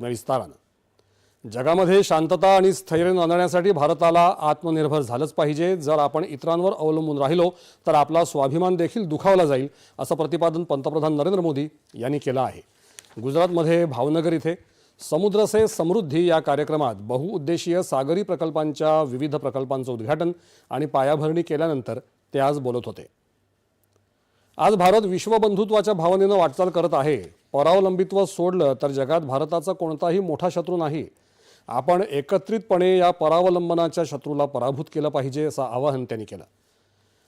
विस्तारानं. जगामध्ये शांतता आणि स्थैर्य नांदण्यासाठी भारताला आत्मनिर्भर झालंच पाहिजे. जर आपण इतरांवर अवलंबून राहिलो तर आपला स्वाभिमान देखील दुखावला जाईल असं प्रतिपादन पंतप्रधान नरेंद्र मोदी यांनी केलं आहे. गुजरातमध्ये भावनगर इथे समुद्र से समृद्धी या कार्यक्रमात बहुउद्देशीय सागरी प्रकल्पांच्या विविध प्रकल्पांचं उद्घाटन आणि पायाभरणी केल्यानंतर ते आज बोलत होते. आज भारत विश्वबंधुत्वाच्या भावनेनं वाटचाल करत आहे. परावलंबित्व सोडलं तर जगात भारताचा कोणताही मोठा शत्रू नाही. आपण एकत्रितपणे या परावलंबनाच्या शत्रूला पराभूत केलं पाहिजे असं आवाहन त्यांनी केलं.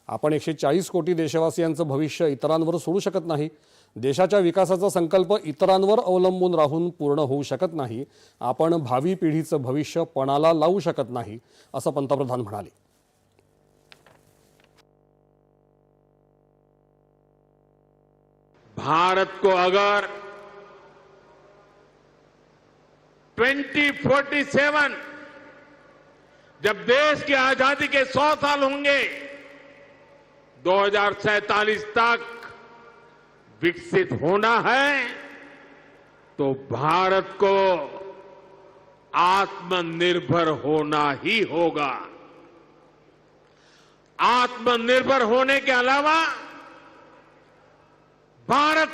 आपण एकशे चाळीस कोटी देशवासियांचं भविष्य इतरांवर सोडू शकत नाही. देशाच्या विकासाचा संकल्प इतरांवर अवलंबून राहून पूर्ण होऊ शकत नाही. आपण भावी पिढीचं भविष्य पणाला लावू शकत नाही असं पंतप्रधान म्हणाले. भारत को अगर 2047 जब देश की आज़ादी के 100 साल होंगे 2047 तक विकसित होना है तो भारत को आत्मनिर्भर होना ही होगा। आत्मनिर्भर होने के अलावा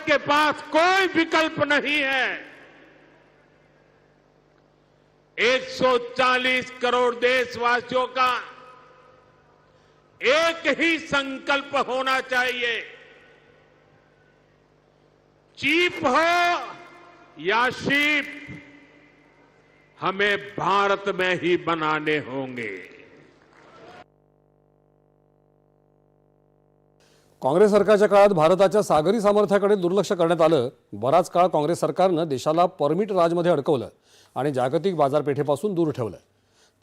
के पास कोई विकल्प नहीं है। 140 करोड़ देशवासियों का एक ही संकल्प होना चाहिए। चीप हो या शीप, हमें भारत में ही बनाने होंगे। काँग्रेस सरकारच्या काळात भारताच्या सागरी सामर्थ्याकडे दुर्लक्ष करण्यात आलं. बराच काळ काँग्रेस सरकारनं देशाला परमिट राजमध्ये अडकवलं आणि जागतिक बाजारपेठेपासून दूर ठेवलं.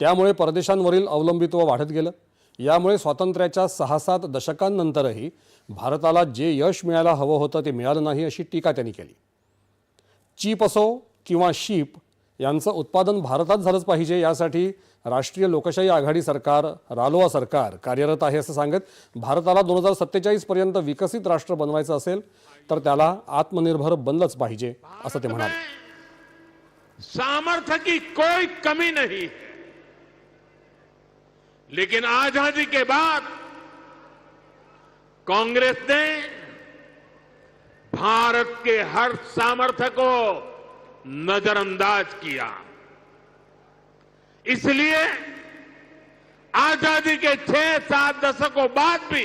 त्यामुळे परदेशांवरील अवलंबित्व वाढत गेलं. यामुळे स्वातंत्र्याच्या सहा सात दशकांनंतरही भारताला जे यश मिळायला हवं होतं ते मिळालं नाही अशी टीका त्यांनी केली. चीप असो किंवा शीप यांचं उत्पादन भारतात झालंच पाहिजे. यासाठी राष्ट्रीय लोकशाही आघाडी सरकार रालोआ सरकार कार्यरत आहे असं सांगत भारताला दोन हजार सत्तेचाळीस पर्यंत विकसित राष्ट्र बनवायचं असेल तर त्याला आत्मनिर्भर बनलंच पाहिजे असं ते म्हणाले. सामर्थ्य की कोई कमी नहीं है। लेकिन आजादी के बाद कांग्रेस ने भारत के हर सामर्थ्य को नजरअंदाज किया। इसलिए आज़ादी के छह सात दशकों बाद भी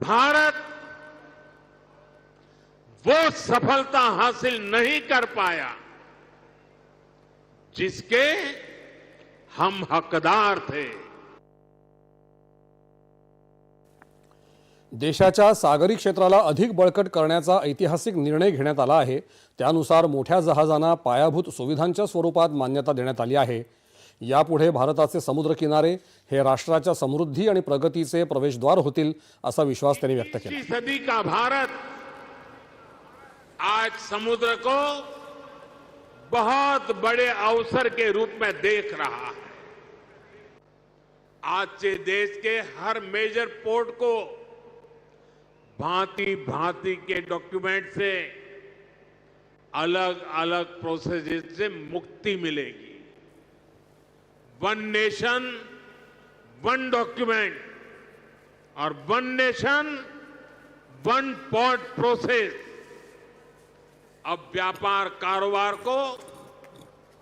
भारत वो सफलता हासिल नहीं कर पाया जिसके हम हकदार थे। देशाच्या सागरी क्षेत्राला अधिक बळकट करण्याचा ऐतिहासिक निर्णय घेण्यात आला आहे. त्यानुसार मोठ्या जहाजांना पायाभूत सुविधांच्या स्वरूपात मान्यता देण्यात आली आहे. यापुढे भारताचे समुद्रकिनारे हे राष्ट्राच्या समृद्धी आणि प्रगतीचे प्रवेशद्वार होतील असा विश्वास त्यांनी व्यक्त केला. सदी का भारत आज समुद्र को बहुत बड़े अवसर के रूप में देख रहा है। आज से देश के हर मेजर पोर्ट को भांति भांति के डॉक्यूमेंट से अलग अलग प्रोसेस से मुक्ति मिलेगी। वन नेशन वन डॉक्यूमेंट और one nation one port process अब व्यापार कारोबार को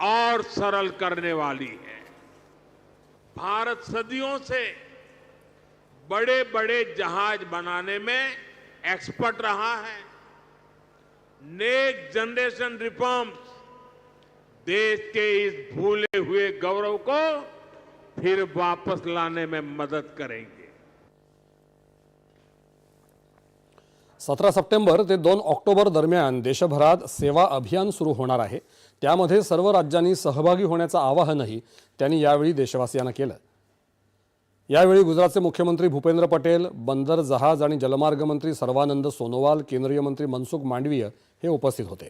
और सरल करने वाली है। भारत सदियों से बड़े बड़े जहाज़ बनाने में एक्सपर्ट रहा है। नेक्स्ट जनरेशन रिफॉर्म्स देश के इस भूले हुए गौरव को फिर वापस लाने में मदद करेंगे। सतरा सप्टेंबर ते दोन ऑक्टोबर दरम्यान देशभरात सेवा अभियान सुरू होणार आहे. त्यामध्ये सर्व राज्यांनी सहभागी होण्याचं आवाहनही त्यांनी यावेळी देशवासियांना केलं. यावेळी गुजरातचे मुख्यमंत्री भूपेंद्र पटेल बंदर जहाज आणि जलमार्ग मंत्री सर्वानंद सोनोवाल केंद्रीय मंत्री मनसुख मांडवीय हे उपस्थित होते.